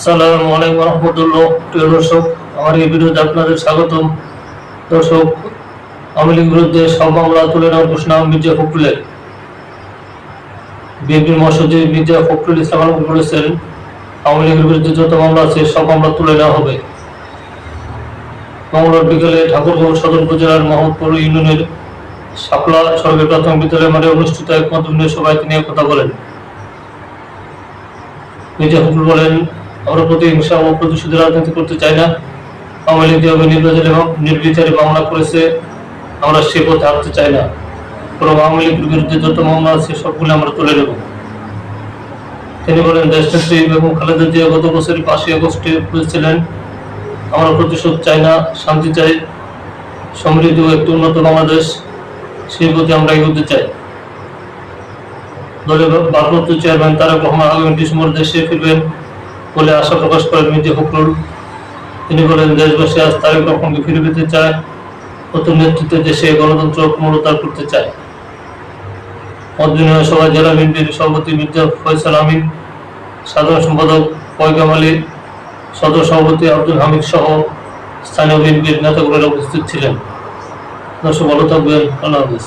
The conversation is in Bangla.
আসসালামু আলাইকুম রহমতুল্লাহ। প্রিয় দর্শক, আমার এই ভিডিওতে আপনাদের স্বাগতম। দর্শক, আওয়ামী লীগের বিরুদ্ধে সব মামলা তুলে নেওয়ার ঘোষণা মির্জা ফখরুলের বিএনপির মহাসচিব মির্জা ফখরুল ইসলাম আলম বলেছেন, আওয়ামী লীগের বিরুদ্ধে যত মামলা আছে, সব মামলা তুলে নেওয়া হবে। মঙ্গলবার বিকেলে ঠাকুরগাঁও সদর উপজেলার মোহাম্মদপুর ইউনিয়নের শাপলা সরকারি প্রাথমিক বিদ্যালয় মাঠে অনুষ্ঠিত এক মতবিনিময় সভায় তিনি কথা বলেন। মির্জা ফখরুল বলেন আমরা প্রতিহিংসা ও প্রতিশোধের রাজনীতি করতে চাই না। আওয়ামী লীগ যেভাবে নির্বাচন এবং নির্বিচারে মামলা করেছে, আমরা সে পথে হাঁটতে চাই না। বরং আওয়ামী লীগের বিরুদ্ধে যত মামলা আছে, সবগুলো আমরা তুলে নেব। তিনি বলেন, দেশনেত্রী এবং খালেদা জিয়া গত বছরের পাঁচই আগস্টে বলেছিলেন, আমরা প্রতিশোধ চাই না, শান্তি চাই। সমৃদ্ধ একটি উন্নত বাংলাদেশ। সেই প্রতি আমরা এগোতে চাই। দলের ভারপ্রাপ্ত চেয়ারম্যান তারেক রহমান আগামী ডিসেম্বর দেশে ফিরবেন। বলে আশা প্রকাশ করেন মির্জা ফখরুল। তিনি বলেন, দেশবাসী আজ তারেক রহমানকে ফিরে পেতে চায়, নতুন নেতৃত্বে দেশে গণতন্ত্র পুনরুদ্ধার করতে চায়। বিনিময় সভায় জেলা বিএনপির সভাপতি মির্জা ফয়সাল আমিন, সাধারণ সম্পাদক পয়গাম আলী, সদর সভাপতি আব্দুল হামিদ সহ স্থানীয় বিএনপির নেতাগুলোরা উপস্থিত ছিলেন। দর্শক, ভালো থাকবেন। আল্লাহ হাফিজ।